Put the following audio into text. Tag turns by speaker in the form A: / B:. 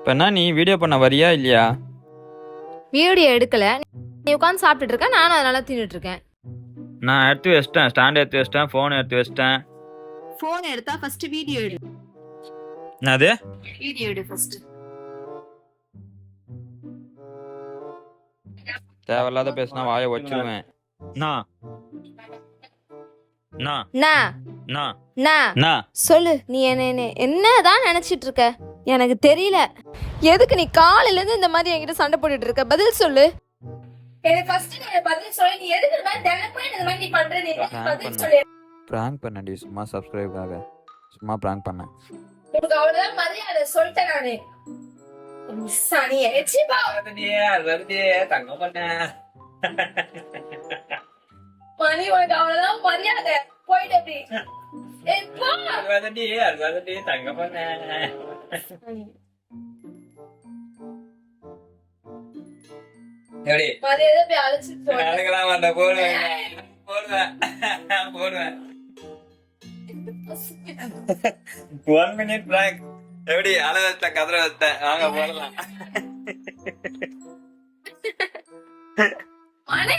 A: இப்போ என்ன நீ வீடியோ பண்ண வரியா இல்லையா?
B: வீடியோ எடுக்கல. நீ உட்காந்து சாப்பிட்டுட்டு இருக்க நானும் அதனால தின்னுட்டு இருக்கேன்.
A: நான் எடுத்து வச்சிட்டேன் ஸ்டாண்ட் எடுத்து வச்சிட்டேன் ஃபோன் எடுத்து வச்சிட்டேன்.
C: போன் எடுத்தா ஃபர்ஸ்ட் வீடியோ எடு.
A: என்னது?
C: வீடியோ எடு ஃபர்ஸ்ட்
A: தேவையில்லாத பேசினா வாயை வச்சிருவேன். நான் நான்
B: நான்
A: நான்
B: நான்
A: நான்
B: சொல்லு நீ என்ன என்ன என்னதான் நினைச்சிட்டு இருக்க? எனக்கு தெரியல. எதுக்கு நீ காலையில இருந்து இந்த மாதிரி என்கிட்ட சண்டை போட்டுட்டு இருக்க? பதில் சொல்லு. எனக்கு ஃபர்ஸ்ட் நீ பதில் சொல்லு. நீ எதுக்கு இந்த மாதிரி தினமும் இந்த மாதிரி நீ பண்ற? நீ பதில்
A: பண்ண.
B: சொல்லு?
A: ப்ராங்க் பண்ணடி. சும்மா சப்ஸ்கிரைப்காக சும்மா ப்ராங்க் பண்ணேன்
B: உனக்கு அவ்வளவுதான் சொல்லிட்டேன் நானு. மணி உனக்கு அவ்வளவுதான் மரியாதை. போயிட்டு அப்படி. ஏய், போ. மரியாதை போய் அழைச்சிட்டு போ.
A: ஒன் மினிட் பிராங்க் எப்படி? அழ வச்சேன் கதற வச்சேன் வாங்க போடலாம்.
B: மணி